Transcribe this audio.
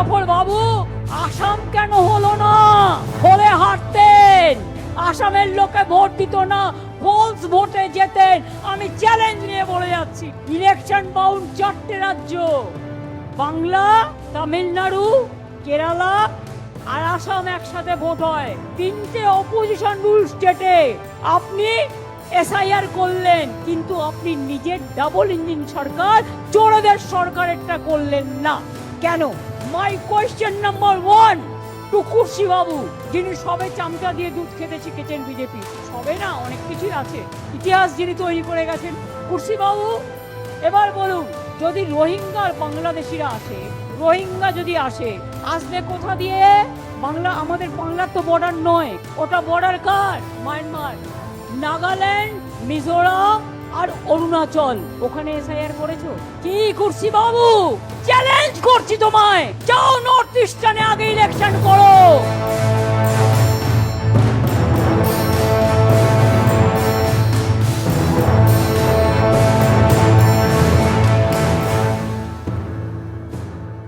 জাফর বাবু, আসাম কেন হলো না? হলে হাঁটতেন। আসামের লোকে ভোট দিত না, ফলস ভোটে যেতেন। আমি চ্যালেঞ্জ নিয়ে বলে যাচ্ছি ইলেকশন বাউন্ড চারটে রাজ্য। বাংলা, তামিলনাড়ু, কেরালা আর আসাম একসাথে ভোট হয়। তিনটে অপোজিশন রুল স্টেটে আপনি এসআইআর করলেন, কিন্তু আপনি নিজের ডাবল ইঞ্জিন সরকার চোরদের সরকারেরটা করলেন না। কেন? My question number one two কুর্সি বাবু যিনি সবে চামচা দিয়ে দুধ খেতে শিখেছেন বিজেপি। সবে না, অনেক কিছুই আছে। ইতিহাস যিনি তৈরি করে গেছেন কুর্সি বাবু এবার বলুন, যদি রোহিঙ্গার বাংলাদেশিরা আসে, রোহিঙ্গা যদি আসে, আসবে কোথা দিয়ে? বাংলা, আমাদের বাংলার তো বর্ডার নয়। ওটা বর্ডার কার? মায়ানমার নাগাল্যান্ড মিজোরাম আর অরুণাচল ওখানে এসআইআর করেছ? কি করছি বাবু? চ্যালেঞ্জ করছি তোমায়। যাও নর্থ ইস্টার্নে